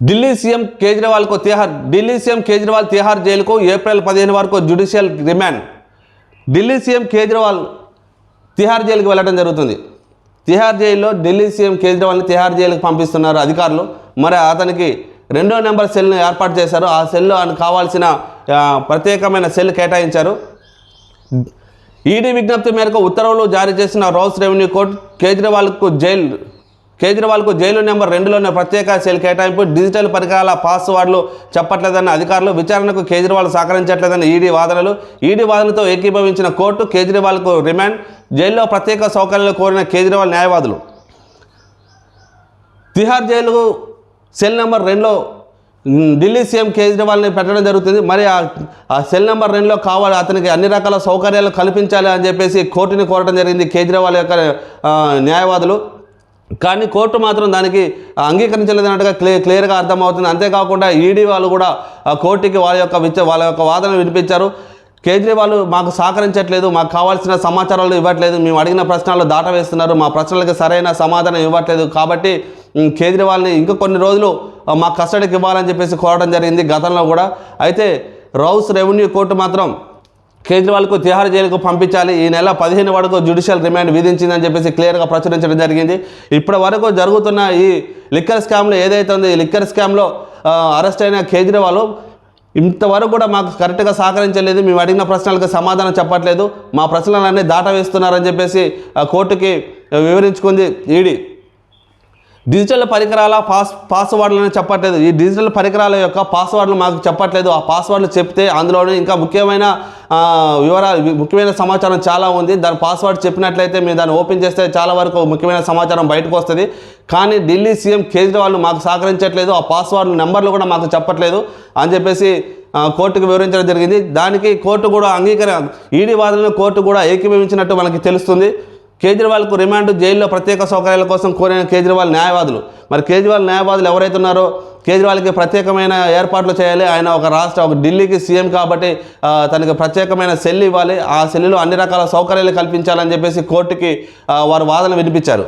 Delhi CM కేజ్రీవాల్కు Tihar Delhi CM Kejriwal Tihar జైలుకు April పదిహేను వరకు judicial remand. Delhi CM Kejriwal Tihar జైలుకి వెళ్ళడం జరుగుతుంది. తిహార్ జైల్లో ఢిల్లీ సీఎం కేజ్రీవాల్ని తిహార్ జైలుకి పంపిస్తున్నారు అధికారులు. మరి అతనికి రెండో నెంబర్ సెల్ను ఏర్పాటు చేశారు. ఆ సెల్ ఆయనకు కావాల్సిన ప్రత్యేకమైన సెల్ కేటాయించారు. ఈడీ విజ్ఞప్తి మేరకు ఉత్తర్వులు జారీ చేసిన రౌస్ రెవెన్యూ కోర్టు కేజ్రీవాల్కు జైలు కేజ్రీవాల్కు జైలు నెంబర్ రెండులోనే ప్రత్యేక సెల్ కేటాయింపు డిజిటల్ పరికరాల పాస్వర్డ్లు చెప్పట్లేదన్న అధికారులు విచారణకు కేజ్రీవాల్ సహకరించట్లేదన్న ఈడీ వాదనలు. ఈడీ వాదనతో ఏకీభవించిన కోర్టు కేజ్రీవాల్కు రిమాండ్ జైల్లో ప్రత్యేక సౌకర్యాలు కోరిన కేజ్రీవాల్ న్యాయవాదులు. తిహార్ జైలు సెల్ నెంబర్ రెండులో ఢిల్లీ సీఎం కేజ్రీవాల్ని పెట్టడం జరుగుతుంది. మరి ఆ సెల్ నెంబర్ రెండులో కావాలి అతనికి అన్ని రకాల సౌకర్యాలు కల్పించాలి అని చెప్పేసి కోర్టుని కోరడం జరిగింది కేజ్రీవాల్ యొక్క న్యాయవాదులు. కానీ కోర్టు మాత్రం దానికి అంగీకరించలేదన్నట్టుగా క్లియర్ క్లియర్గా అర్థమవుతుంది. అంతేకాకుండా ఈడీ వాళ్ళు కూడా కోర్టుకి వాళ్ళ యొక్క విచ వాళ్ళ యొక్క వాదన వినిపించారు. కేజ్రీవాల్ మాకు సహకరించట్లేదు మాకు కావాల్సిన సమాచారాలు ఇవ్వట్లేదు మేము అడిగిన ప్రశ్నలు దాటవేస్తున్నారు మా ప్రశ్నలకు సరైన సమాధానం ఇవ్వట్లేదు కాబట్టి కేజ్రీవాల్ని ఇంకా కొన్ని రోజులు మా కస్టడీకి ఇవ్వాలని చెప్పేసి కోరడం జరిగింది గతంలో కూడా. అయితే రౌస్ రెవెన్యూ కోర్టు మాత్రం కేజ్రీవాల్కు తిహార్ జైలుకు పంపించాలి. ఈ నెల పదిహేను వరకు జ్యుడిషియల్ రిమాండ్ విధించిందని చెప్పేసి క్లియర్గా ప్రచురించడం జరిగింది. ఇప్పటి వరకు జరుగుతున్న ఈ లిక్కర్ స్కామ్లో ఏదైతే ఉందో ఈ లిక్కర్ స్కామ్లో అరెస్ట్ అయిన కేజ్రీవాల్ ఇంతవరకు కూడా మాకు కరెక్ట్గా సహకరించలేదు. మేము అడిగిన ప్రశ్నలకు సమాధానం చెప్పట్లేదు. మా ప్రశ్నలన్నీ దాటవేస్తున్నారని చెప్పేసి ఆ, కోర్టుకి వివరించుకుంది ఈడీ. డిజిటల్ పరికరాల పాస్ పాస్వర్డ్లను చెప్పట్లేదు. ఈ డిజిటల్ పరికరాల యొక్క పాస్వర్డ్లు మాకు చెప్పట్లేదు. ఆ పాస్వర్డ్లు చెప్తే అందులోనే ఇంకా ముఖ్యమైన వివరాలు ముఖ్యమైన సమాచారం చాలా ఉంది. దాని పాస్వర్డ్ చెప్పినట్లయితే మేము దాన్ని ఓపెన్ చేస్తే చాలా వరకు ముఖ్యమైన సమాచారం బయటకు వస్తుంది. కానీ ఢిల్లీ సీఎం కేజ్రీవాల్ మాకు సహకరించట్లేదు. ఆ పాస్వర్డ్ నెంబర్లు కూడా మాకు చెప్పట్లేదు అని చెప్పేసి కోర్టుకు వివరించడం జరిగింది. దానికి కోర్టు కూడా అంగీకర ఈడీ వాదనను కోర్టు కూడా ఏకీభవించినట్టు మనకి తెలుస్తుంది. కేజ్రీవాల్కు రిమాండ్ జైల్లో ప్రత్యేక సౌకర్యాల కోసం కోరిన కేజ్రీవాల్ న్యాయవాదులు. మరి కేజ్రీవాల్ న్యాయవాదులు ఎవరైతే ఉన్నారో కేజ్రీవాల్కి ప్రత్యేకమైన ఏర్పాట్లు చేయాలి. ఆయన ఒక రాష్ట్ర ఒక ఢిల్లీకి సీఎం కాబట్టి తనకి ప్రత్యేకమైన సెల్ ఇవ్వాలి. ఆ సెల్లులో అన్ని రకాల సౌకర్యాలు కల్పించాలని చెప్పేసి కోర్టుకి వారు వాదన వినిపించారు.